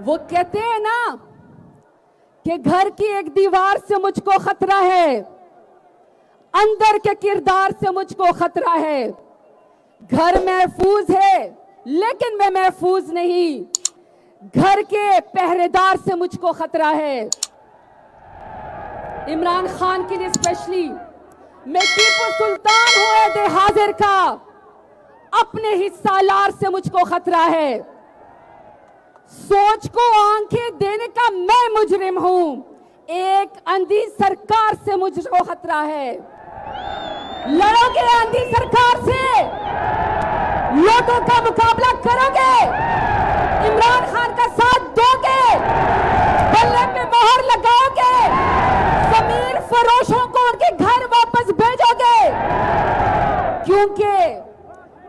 वो कहते हैं ना कि घर की एक दीवार से मुझको खतरा है, अंदर के किरदार से मुझको खतरा है। घर महफूज है, लेकिन मैं महफूज नहीं। घर के पहरेदार से मुझको खतरा है। इमरान खान के लिए स्पेशली मैं टीपू सुल्तान हुए दे हाजिर का। अपने ही सालार से मुझको खतरा है। सोच को आँखें देने का मैं मुजरिम हूँ। एक अंधी सरकार से मुझको खतरा है। लड़ोगे अंधी सरकार से? लोगों का मुकाबला करोगे? इमरान खान का साथ दोगे? बल्ले पे मोहर लगाओगे? जमीर फरोशों को उनके घर वापस भेजोगे? क्योंकि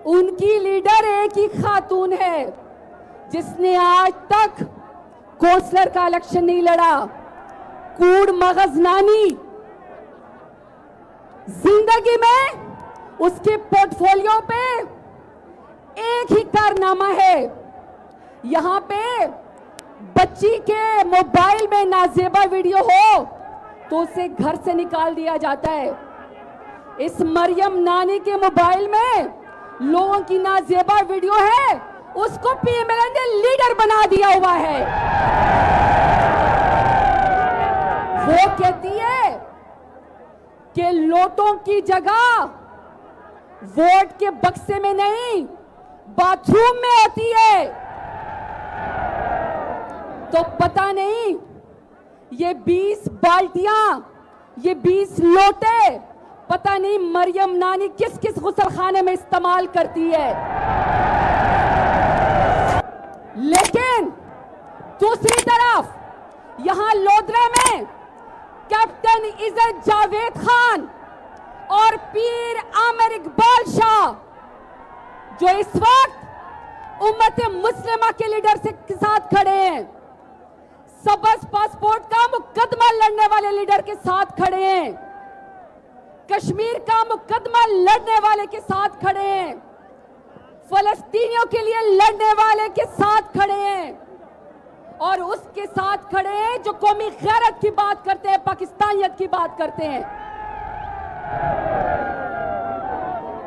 उनकी लीडर एक ही खातून है। जिसने आज तक कौंसलर का इलेक्शन नहीं लड़ा, कूड़ मगज नानी। ज़िंदगी में उसके पोर्टफोलियो पे एक ही कारनामा है। यहाँ पे बच्ची के मोबाइल में नाजेबा वीडियो हो तो उसे घर से निकाल दिया जाता है। इस मरियम नानी के मोबाइल में लोगों की नाजेबा वीडियो है उसको पीएमएल ने लीडर बना दिया हुआ है। वो कहती है कि लोटों की जगह वोट के बक्से में नहीं, बाथरूम में होती है। तो पता नहीं, ये 20 बाल्टियाँ, ये 20 लोटे, पता नहीं मरियम नानी किस किस गुसल खाने में इस्तेमाल करती है। लेकिन दूसरी तरफ़ यहाँ लोधरे में कैप्टन इज़्ज़त जावेद खान और पीर आमिर इकबाल शाह, जो इस वक्त उम्मत मुस्लिमा के लीडर से के साथ खड़े हैं, सबस पासपोर्ट का मुकदमा लड़ने वाले लीडर के साथ खड़े हैं, कश्मीर का मुकदमा लड़ने वाले के साथ खड़े हैं। फलस्तीनियों के लिए लड़ने वाले के साथ खड़े हैं। और उसके साथ खड़े हैं जो कौमी गैरत की बात करते हैं, पाकिस्तानियत की बात करते हैं।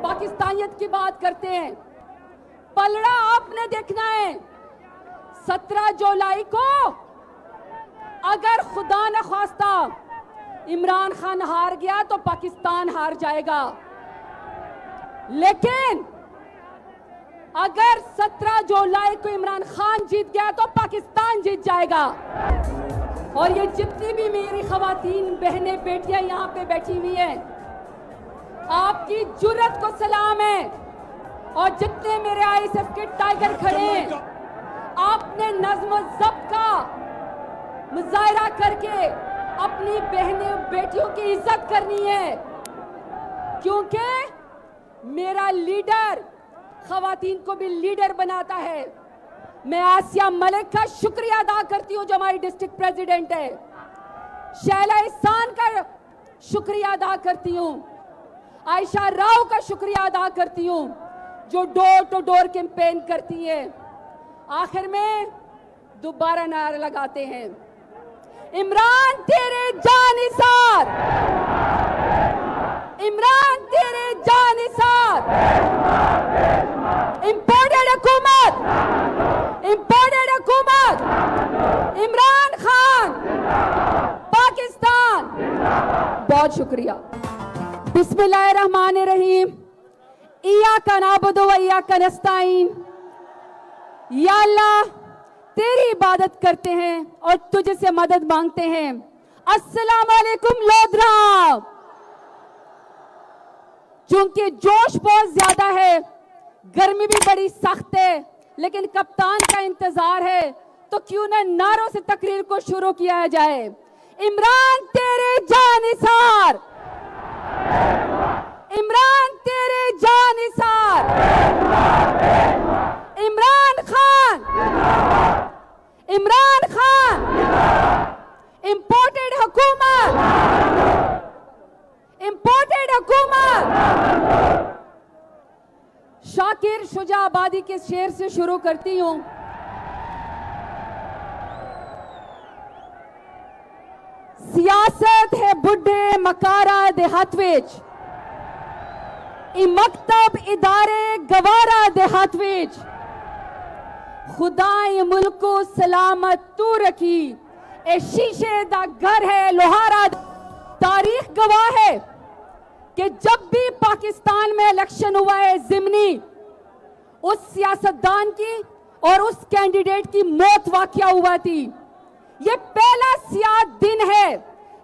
पाकिस्तानियत की बात करते हैं। पलड़ा आपने देखना है। सत्रह जुलाई को अगर खुदा न खास्ता इमरान खान हार गया तो पाकिस्तान हार जाएगा। लेकिन अगर 17 जुलाई को इमरान खान जीत गया तो पाकिस्तान जीत जाएगा। और ये जितनी भी मेरी खातन बहनें, बेटियाँ यहाँ पे बैठी हुई हैं, आपकी जुर्रत को सलाम है। और जितने मेरे आईएसएफ के टाइगर खड़े हैं, आपने नज्म जब्त का मुजाहरा करके अपनी बहनें, बेटियों की इज़्ज़त करनी है। क्योंकि मेरा लीडर खातन को भी लीडर बनाता है। मैं आसिया मलिक का शुक्रिया अदा करती हूँ जो हमारी डिस्ट्रिक्ट प्रेसिडेंट है। शैला इसान का शुक्रिया अदा करती हूँ। आयशा राव का शुक्रिया अदा करती हूँ, जो डोर टू डोर कैंपेन करती है। आखिर में दोबारा नारा लगाते हैं। इमरान, तेरे जानिसार इमरान, तेरे जानिसार इंपोर्टेड हुकूमत इंपोर्टेड हुकूमत इमरान खान पाकिस्तान बहुत शुक्रिया। बिस्मिल्लाहिर्रहमानिर रहीम इया का नाबुदो इया का नस्ताइन या अल्लाह, तेरी इबादत करते हैं और तुझे से मदद मांगते हैं। अस्सलाम वालेकुम लोधरा चूँकि जोश बहुत ज़्यादा है, गर्मी भी बड़ी सख्त है, लेकिन कप्तान का इंतज़ार है तो क्यों ना नारों से तकरीर को शुरू किया जाए। इमरान तेरे जानिसार इमरान तेरे जानिसार इमरान खान। इमरान खान। इंपोर्टेड हुकूमत। इंपोर्टेड हुकूमत। शाकिर शुजा आबादी के शेर से शुरू करती हूँ। सियासत है बुढ़े मकारा देहातवेज मकतब इदारे गवारा देहातवेज खुदाए मुल्को सलामत तू रखी। ए शीशे दा घर है लोहारा। तारीख गवाह है कि जब भी पाकिस्तान में इलेक्शन हुआ है जिमनी, उस सियासतदान की और उस कैंडिडेट की मौत वाकया हुआ थी। ये पहला सियाद दिन है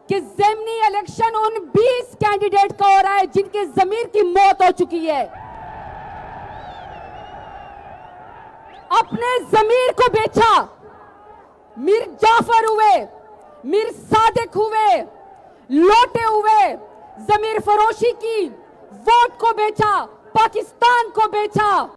कि जिमनी इलेक्शन उन 20 कैंडिडेट का हो रहा है जिनके जमीर की मौत हो चुकी है। अपने जमीर को बेचा। मीर जाफ़र हुए, मीर सादिक हुए, लौटे हुए जमीर फरोशी की वोट को बेचा, पाकिस्तान को बेचा।